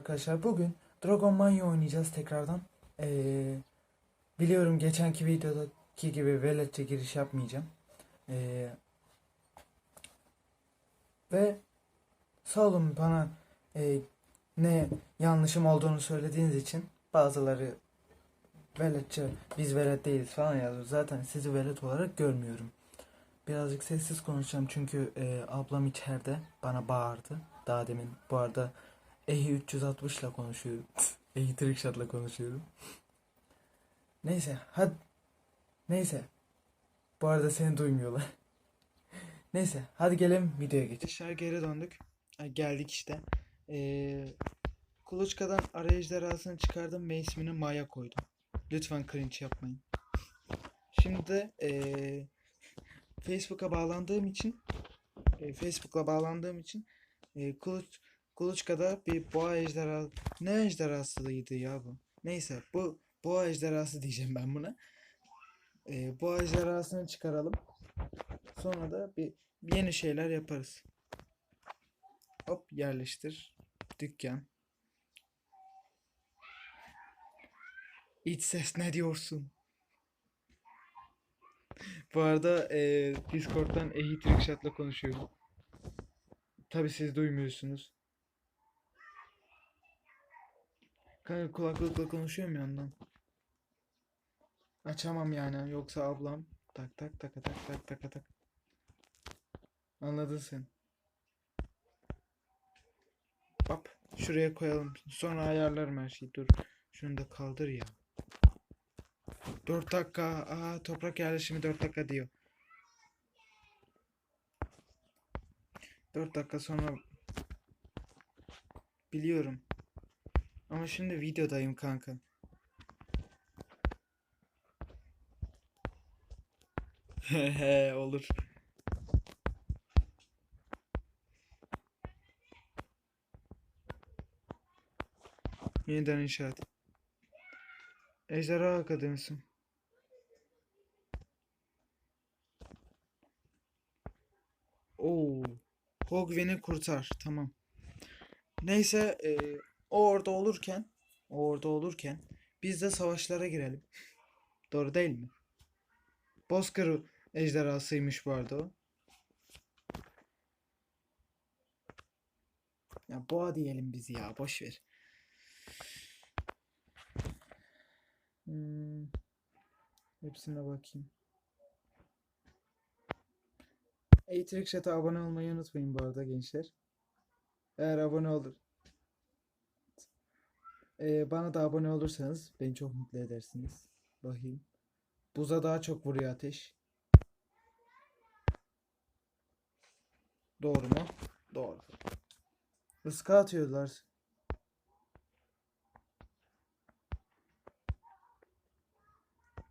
Arkadaşlar bugün Dragon Mania oynayacağız tekrardan. Ee, biliyorum geçenki videodaki gibi veletçe giriş yapmayacağım. Ee, ve sağ olun bana e, ne yanlışım olduğunu söylediğiniz için bazıları veletçe biz velet değiliz falan yazıyor. Zaten sizi velet olarak görmüyorum. Birazcık sessiz konuşacağım çünkü e, ablam içeride bana bağırdı daha demin. Bu arada Ehi 360 ile konuşuyorum. Ehi Trickshot'la konuşuyorum. Neyse hadi. Neyse. Bu arada seni duymuyorlar. Neyse hadi gelelim videoya geçelim. Arkadaşlar geri döndük. Geldik işte. Ee, Kuluçka'dan ara ejderhasını çıkardım ve ismini Maya koydum. Lütfen cringe yapmayın. Şimdi de ee, Facebook'a bağlandığım için e, Facebook'la bağlandığım için e, Kuluç Kuluçka'da bir boğa ejderha ne ejderhasıydı ya bu? Neyse bu boğa ejderhası diyeceğim ben buna. Ee, boğa ejderhasını çıkaralım. Sonra da bir yeni şeyler yaparız. Hop yerleştir. Dükkan. İç ses ne diyorsun? Bu arada e, Discord'dan Ehi Trickshot'la konuşuyorum. Tabi siz duymuyorsunuz. Kanka kulaklıkla konuşuyorum yandan. Açamam yani yoksa ablam tak tak tak tak tak tak tak. Anladın sen. Hop şuraya koyalım. Sonra ayarlarım her şeyi. Dur. Şunu da kaldır ya. 4 dakika. Aa toprak yerleşimi 4 dakika diyor. 4 dakika sonra biliyorum. Ama şimdi videodayım kanka. Hehe olur. Yeniden inşaat. Ejderha Akademisi. Oo. Hogwen'i kurtar. Tamam. Neyse e, o orada olurken o orada olurken biz de savaşlara girelim. Doğru değil mi? Bozkır ejderhasıymış bu arada o. Ya boğa diyelim biz ya boş ver. Hmm. Hepsine bakayım. Atrix Chat'a abone olmayı unutmayın bu arada gençler. Eğer abone olur. Ee, bana da abone olursanız beni çok mutlu edersiniz. Bakayım. Buza daha çok vuruyor ateş. Doğru mu? Doğru. Iska atıyorlar.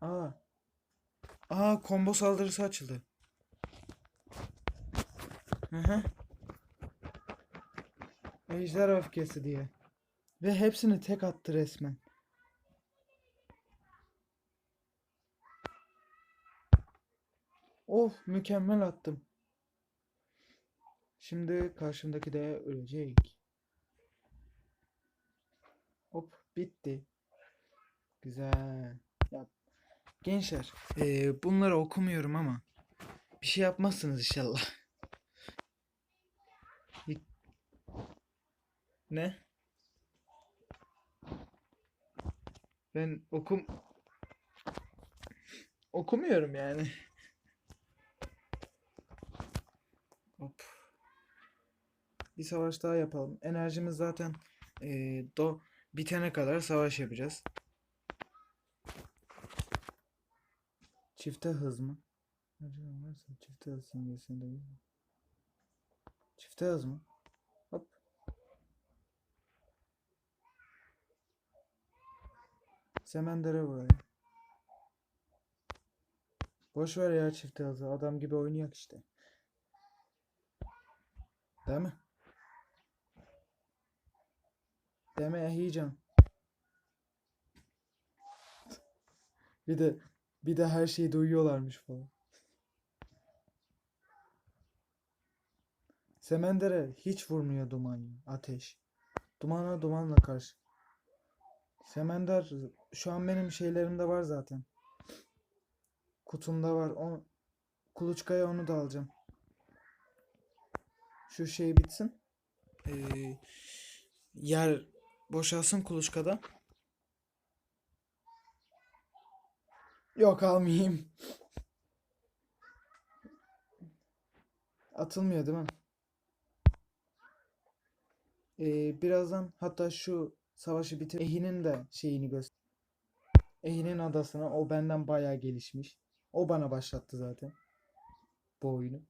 Aa. Aa combo saldırısı açıldı. Hı hı. Ejder öfkesi diye. Ve hepsini tek attı resmen. Of mükemmel attım. Şimdi karşımdaki de ölecek. Hop bitti. Güzel. Ya, gençler eee, bunları okumuyorum ama bir şey yapmazsınız inşallah. Ne? Ben okum okumuyorum yani. Hop. Bir savaş daha yapalım. Enerjimiz zaten eee, do bitene kadar savaş yapacağız. Çifte hız mı? Harcama varsa çifte hız simgesinde değil mi? Çifte hız mı? Semendere vurayım. Boş ver ya çifte hızı. Adam gibi oynayak işte. Değil mi? Deme Ehican. Bir de bir de her şeyi duyuyorlarmış falan. Semendere hiç vurmuyor duman. Ateş. Dumana dumanla karşı. Semender şu an benim şeylerimde var zaten. Kutumda var. O kuluçkaya onu da alacağım. Şu şey bitsin. Ee, yer boşalsın kuluçkada. Yok almayayım. Atılmıyor değil mi? Ee, birazdan hatta şu savaşı bitir. Ehi'nin de şeyini göster. Ehi'nin adasına o benden bayağı gelişmiş. O bana başlattı zaten. Bu oyunu.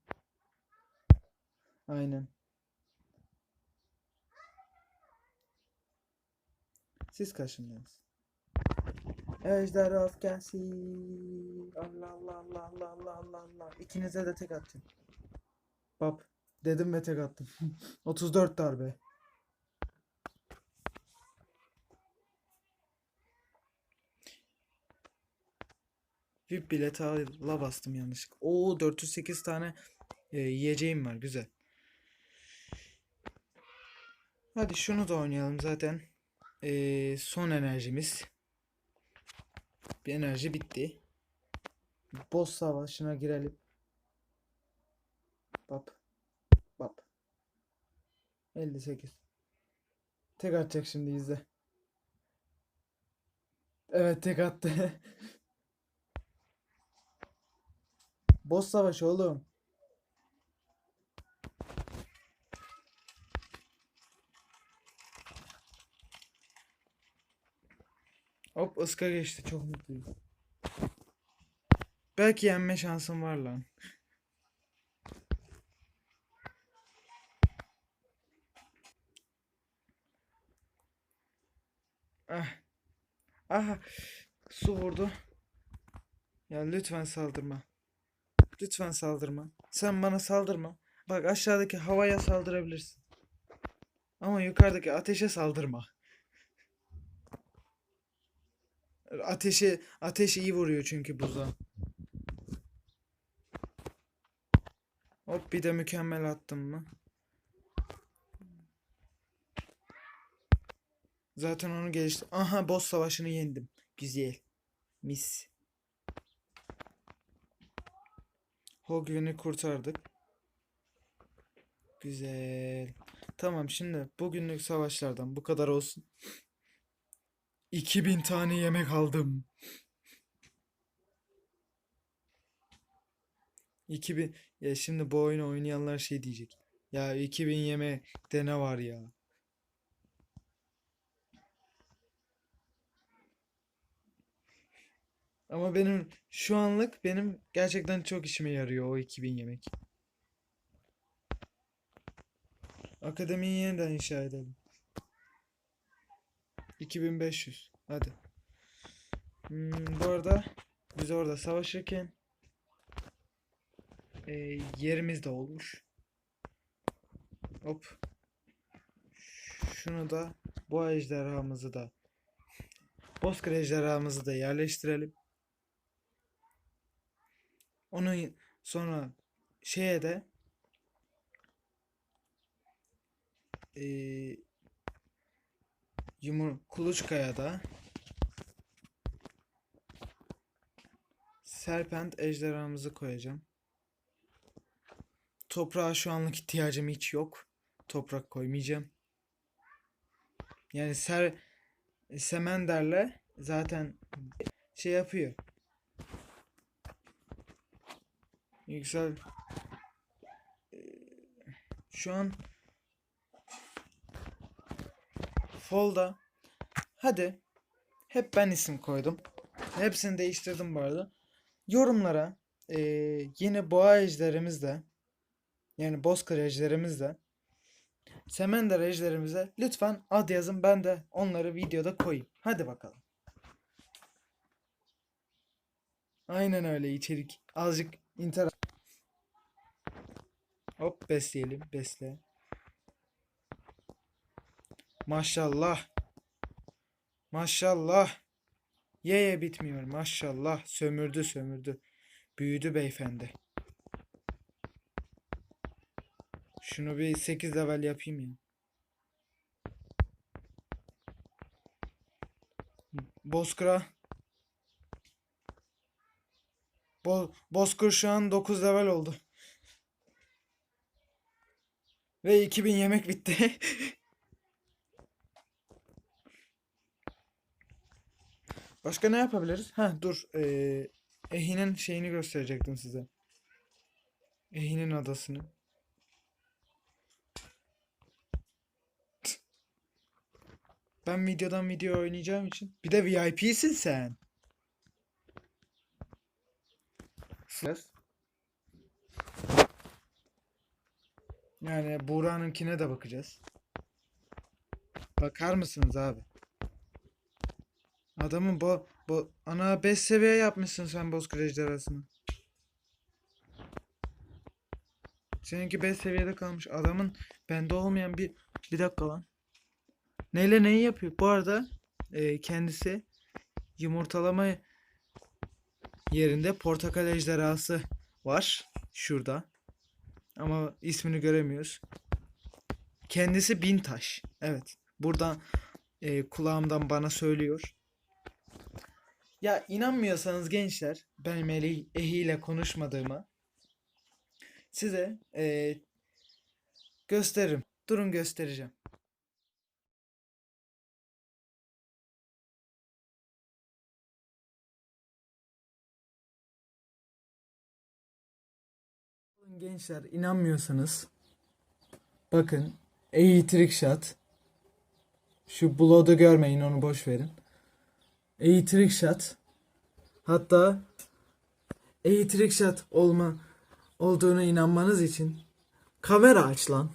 Aynen. Siz kaçındınız? Ejder öfkesi. Allah Allah Allah Allah Allah Allah Allah. İkinize de tek attım. Bab dedim ve tek attım. 34 darbe. VIP bileti la bastım yanlışlıkla. Oo 408 tane e, yiyeceğim var güzel. Hadi şunu da oynayalım zaten. E, son enerjimiz. Bir enerji bitti. Boss savaşına girelim. Bap. Bap. 58. Tek atacak şimdi izle. Evet tek attı. Boss savaşı oğlum. Hop ıska geçti. Çok mutluyum. Belki yenme şansım var lan. Ah. Aha. Su vurdu. Ya lütfen saldırma. Lütfen saldırma. Sen bana saldırma. Bak aşağıdaki havaya saldırabilirsin. Ama yukarıdaki ateşe saldırma. Ateşe ateş iyi vuruyor çünkü buza. Hop bir de mükemmel attım mı? Zaten onu gelişti. Aha boss savaşını yendim. Güzel. Mis. Hogwen'i kurtardık. Güzel. Tamam şimdi bugünlük savaşlardan bu kadar olsun. 2000 tane yemek aldım. 2000 ya şimdi bu oyunu oynayanlar şey diyecek. Ya 2000 yeme de ne var ya? Ama benim şu anlık benim gerçekten çok işime yarıyor o 2000 yemek. Akademiyi yeniden inşa edelim. 2500. Hadi. Hmm, bu arada biz orada savaşırken e, yerimiz de olmuş. Hop. Şunu da bu ejderhamızı da Bozkır ejderhamızı da yerleştirelim. Onu sonra şeye de eee Yumur Kuluçkaya da Serpent ejderhamızı koyacağım. Toprağa şu anlık ihtiyacım hiç yok. Toprak koymayacağım. Yani ser Semender'le zaten şey yapıyor. Yüksel şu an Folda. Hadi. Hep ben isim koydum. Hepsini değiştirdim bu arada. Yorumlara eee, yine boğa ejderimiz de yani bozkır ejderimiz de Semender ejderimize lütfen ad yazın ben de onları videoda koyayım. Hadi bakalım. Aynen öyle içerik. Azıcık interak. Hop besleyelim. Besle. Maşallah. Maşallah. Ye ye bitmiyor. Maşallah. Sömürdü sömürdü. Büyüdü beyefendi. Şunu bir 8 level yapayım ya. Bozkır'a Bo Bozkır şu an 9 level oldu. Ve 2000 yemek bitti. Başka ne yapabiliriz? Ha dur. Ee, Ehi'nin şeyini gösterecektim size. Ehi'nin adasını. Ben videodan video oynayacağım için. Bir de VIP'sin sen. Ses. Yani Buğra'nınkine de bakacağız. Bakar mısınız abi? Adamın bu bu ana 5 seviye yapmışsın sen Bozkır ejderhasını. Seninki 5 seviyede kalmış. Adamın bende olmayan bir bir dakika lan. Neyle neyi yapıyor? Bu arada e, kendisi yumurtalama yerinde portakal ejderhası var. Şurada. Ama ismini göremiyoruz. Kendisi bin taş. Evet. Buradan e, kulağımdan bana söylüyor. Ya inanmıyorsanız gençler benim Ehi ile konuşmadığımı size e, gösteririm. Durun göstereceğim. Gençler inanmıyorsanız bakın Ehi trick shot şu Blood'u görmeyin onu boş verin. Ehi trick shot hatta Ehi trick shot olma olduğuna inanmanız için kamera aç lan.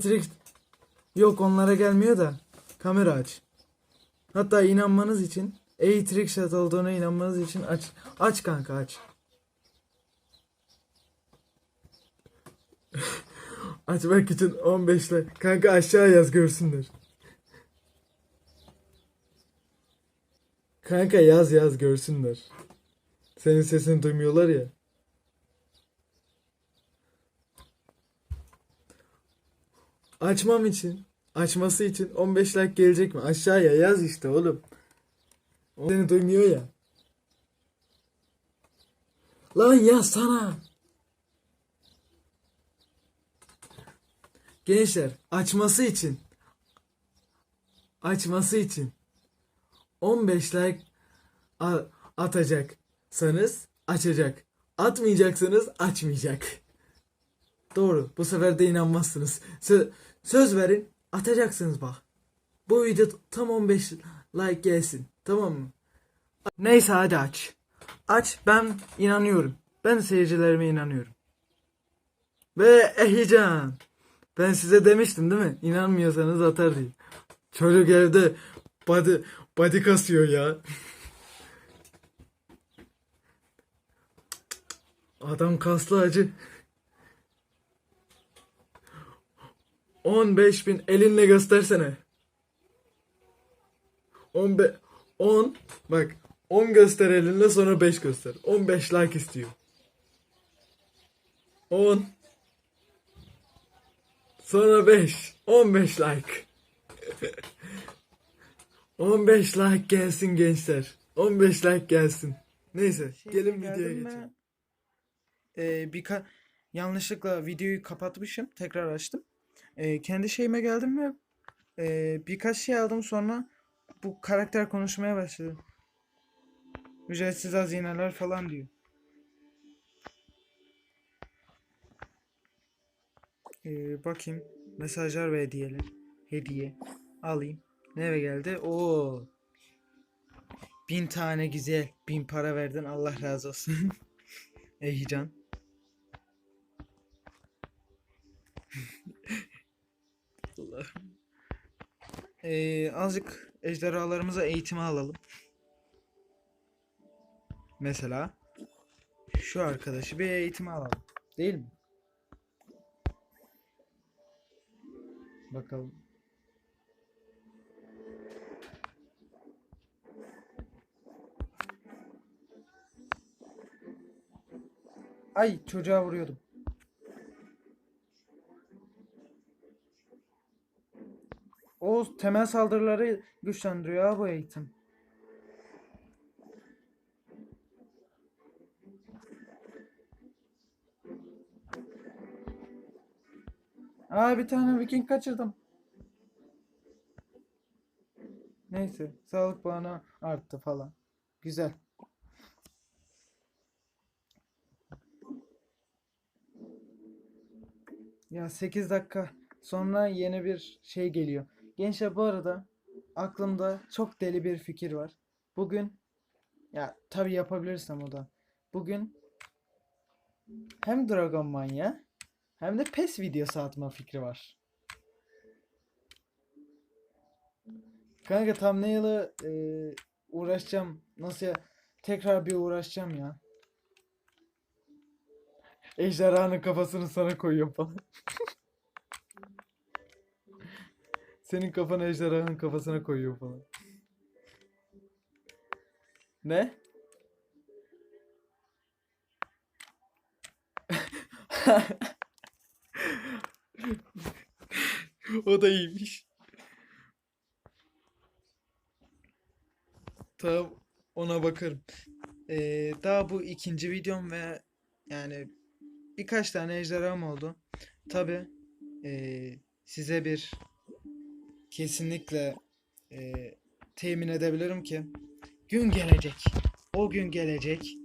Trick yok onlara gelmiyor da kamera aç. Hatta inanmanız için Ehi trick shot olduğuna inanmanız için aç. Aç kanka aç. Açmak için 15 like. Kanka aşağı yaz görsünler. Kanka yaz yaz görsünler. Senin sesini duymuyorlar ya. Açmam için, açması için 15 like gelecek mi? Aşağıya yaz işte oğlum. O seni duymuyor ya. Lan yazsana. Gençler açması için açması için 15 like atacaksanız açacak. Atmayacaksanız açmayacak. Doğru. Bu sefer de inanmazsınız. Sö- söz verin atacaksınız bak. Bu video tam 15 like gelsin. Tamam mı? Neyse hadi aç. Aç ben inanıyorum. Ben seyircilerime inanıyorum. Ve Ehican. Ben size demiştim değil mi? İnanmıyorsanız atar diye. Çocuk evde body, body kasıyor ya. Adam kaslı acı. 15 bin elinle göstersene. 15 10 bak 10 göster elinle sonra 5 göster. 15 like istiyor. 10 Sonra 5. 15 like. 15 like gelsin gençler. 15 like gelsin. Neyse gelin videoya geçelim. Ee, birka yanlışlıkla videoyu kapatmışım. Tekrar açtım. Ee, kendi şeyime geldim ve e, birkaç şey aldım sonra bu karakter konuşmaya başladı. Ücretsiz hazineler falan diyor. Ee, bakayım. Mesajlar ve hediyeler. Hediye. Alayım. Nereye geldi? Oo. Bin tane güzel. Bin para verdin. Allah razı olsun. Ehican. Allah'ım. Ee, azıcık ejderhalarımıza eğitimi alalım. Mesela şu arkadaşı bir eğitime alalım. Değil mi? Bakalım. Ay çocuğa vuruyordum. O temel saldırıları güçlendiriyor bu eğitim. Aa bir tane Viking kaçırdım. Neyse, sağlık puanı arttı falan. Güzel. Ya 8 dakika sonra yeni bir şey geliyor. Gençler bu arada aklımda çok deli bir fikir var. Bugün ya tabii yapabilirsem o da. Bugün hem Dragon Mania hem de PES videosu atma fikri var. Kanka thumbnail'ı e, uğraşacağım. Nasıl ya? Tekrar bir uğraşacağım ya. Ejderhanın kafasını sana koyuyorum falan. Senin kafanı ejderhanın kafasına koyuyor falan. Ne? o da iyiymiş. Tamam ona bakarım. Ee, daha bu ikinci videom ve yani birkaç tane ejderham oldu. Tabi size bir kesinlikle ee, temin edebilirim ki gün gelecek. O gün gelecek.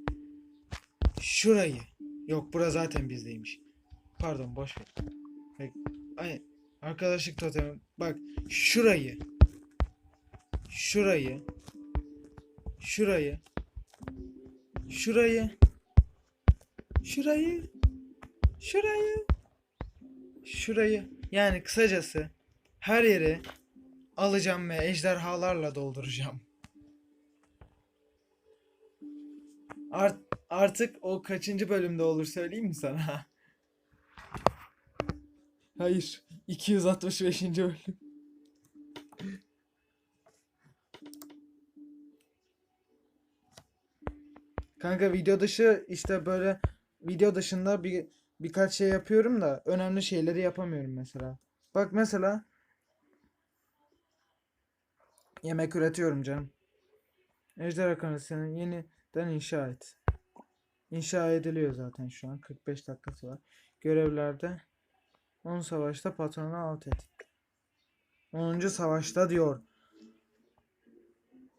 Şurayı. Yok bura zaten bizdeymiş. Pardon boş ver. Ay, arkadaşlık totemi. Bak şurayı. Şurayı. Şurayı. Şurayı. Şurayı. Şurayı. Şurayı. Yani kısacası her yeri alacağım ve ejderhalarla dolduracağım. Art artık o kaçıncı bölümde olur söyleyeyim mi sana? Hayır. 265. bölüm. Kanka video dışı işte böyle video dışında bir birkaç şey yapıyorum da önemli şeyleri yapamıyorum mesela. Bak mesela yemek üretiyorum canım. Ejderha Kanası'nı yeniden inşa et. İnşa ediliyor zaten şu an. 45 dakikası var. Görevlerde 10 savaşta patronu alt et. 10. savaşta diyor.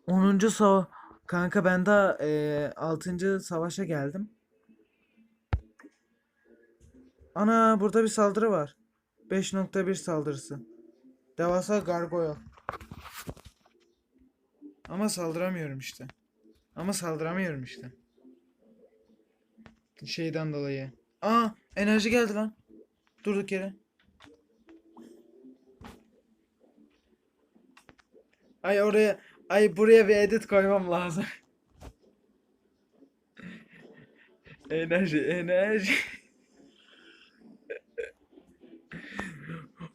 10. savaş Kanka ben daha eee 6. savaşa geldim. Ana burada bir saldırı var. 5.1 saldırısı. Devasa gargoyle. Ama saldıramıyorum işte. Ama saldıramıyorum işte. Şeyden dolayı. Aa enerji geldi lan. Durduk yere. Ay oraya ay buraya bir edit koymam lazım. enerji enerji.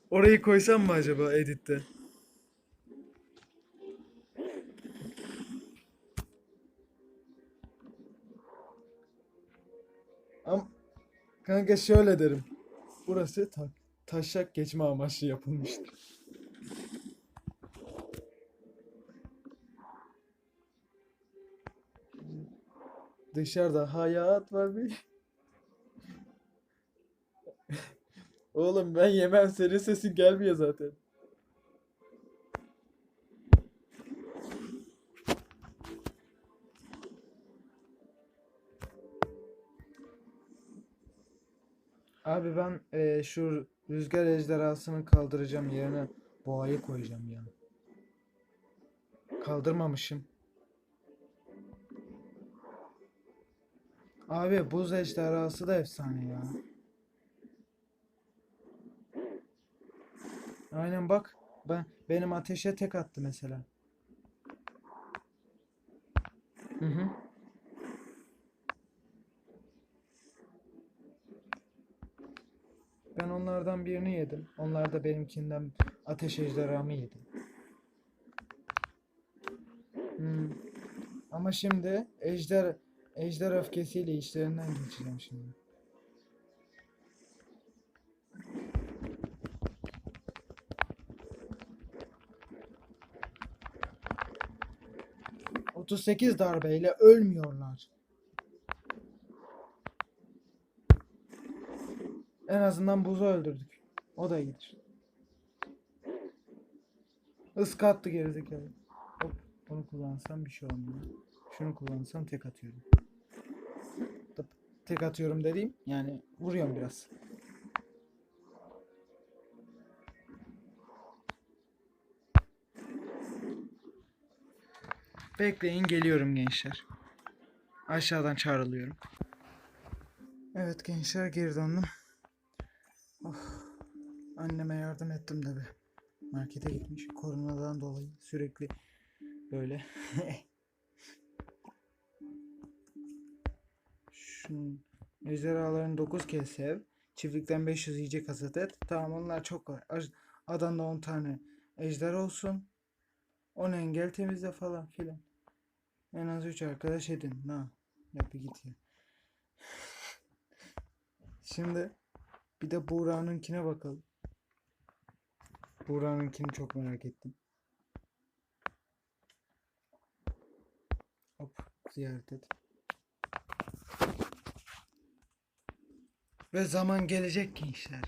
Orayı koysam mı acaba editte? Am kanka şöyle derim. Burası ta taşak geçme amaçlı yapılmıştır. Dışarıda hayat var bir. Oğlum ben yemem senin sesin gelmiyor zaten. Abi ben eee, şu rüzgar ejderhasını kaldıracağım yerine boğayı koyacağım ya. Kaldırmamışım. Abi buz ejderhası da efsane ya. Aynen bak. Ben benim ateşe tek attı mesela. Hı hı. onlardan birini yedim. Onlar da benimkinden ateş ejderhamı yedi. Hmm. Ama şimdi ejder ejder öfkesiyle işlerinden geçeceğim şimdi. ...38 darbeyle ölmüyorlar. En azından buzu öldürdük. O da iyidir. Iskattı gerizekalı. Hop, bunu kullansam bir şey olmuyor. Şunu kullansam tek atıyorum. Tek atıyorum dediğim yani vuruyorum biraz. Bekleyin geliyorum gençler. Aşağıdan çağrılıyorum. Evet gençler geri döndüm. Anneme yardım ettim be. Markete gitmiş. Koronadan dolayı sürekli böyle. Şunun ejderhaların 9 kez sev. Çiftlikten 500 yiyecek hasat et. Tamam onlar çok kolay. Adamda 10 tane ejder olsun. 10 engel temizle falan filan. En az 3 arkadaş edin. Na. Yap bir git ya. Şimdi bir de Buğra'nınkine bakalım. Buğra'nınkini çok merak ettim. Hop ziyaret et. Ve zaman gelecek gençler.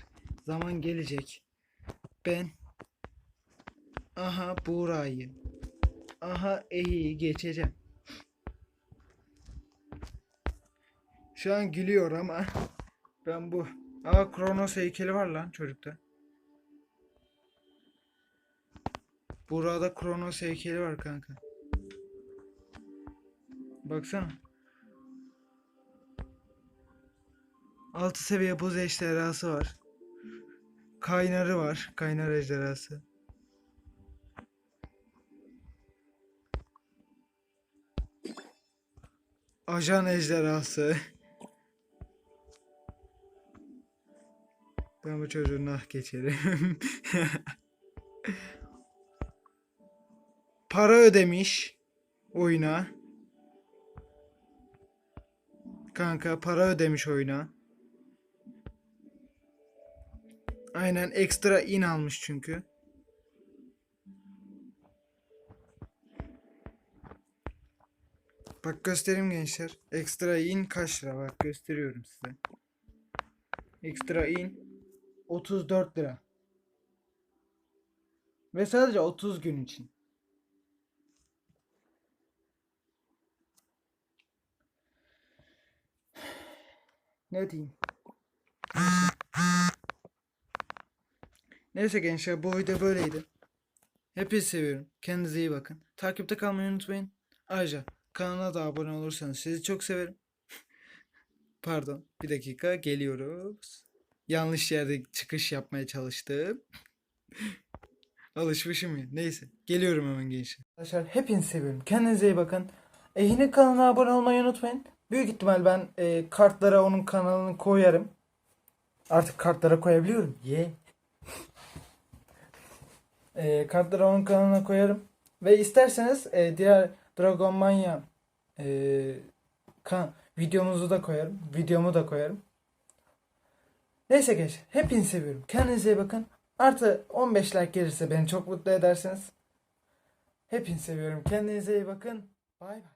Zaman gelecek. Ben aha Buğra'yı aha Ehi'yi geçeceğim. Şu an gülüyor ama ben bu. Aa Kronos heykeli var lan çocukta. Burada Kronos heykeli var kanka. Baksana. Altı seviye buz ejderhası var. Kaynarı var. Kaynar ejderhası. Ajan ejderhası. Ben bu çocuğu nah geçerim. Para ödemiş oyuna. Kanka para ödemiş oyuna. Aynen ekstra in almış çünkü. Bak göstereyim gençler. Ekstra in kaç lira bak gösteriyorum size. Ekstra in 34 lira. Ve sadece 30 gün için. Ne diyeyim? Neyse gençler bu video böyleydi. Hepinizi seviyorum. Kendinize iyi bakın. Takipte kalmayı unutmayın. Ayrıca kanala da abone olursanız sizi çok severim. Pardon bir dakika geliyoruz. Yanlış yerde çıkış yapmaya çalıştım. Alışmışım ya. Neyse. Geliyorum hemen gençler. Arkadaşlar hepinizi seviyorum. Kendinize iyi bakın. Ehin'in kanalına abone olmayı unutmayın. Büyük ihtimal ben e, kartlara onun kanalını koyarım. Artık kartlara koyabiliyorum. Ye. E, kartları onun kanalına koyarım. Ve isterseniz e, diğer Dragon Mania e, kan, videomuzu da koyarım. Videomu da koyarım. Neyse geç. Hepinizi seviyorum. Kendinize iyi bakın. Artı 15 like gelirse beni çok mutlu edersiniz. Hepinizi seviyorum. Kendinize iyi bakın. Bay bay.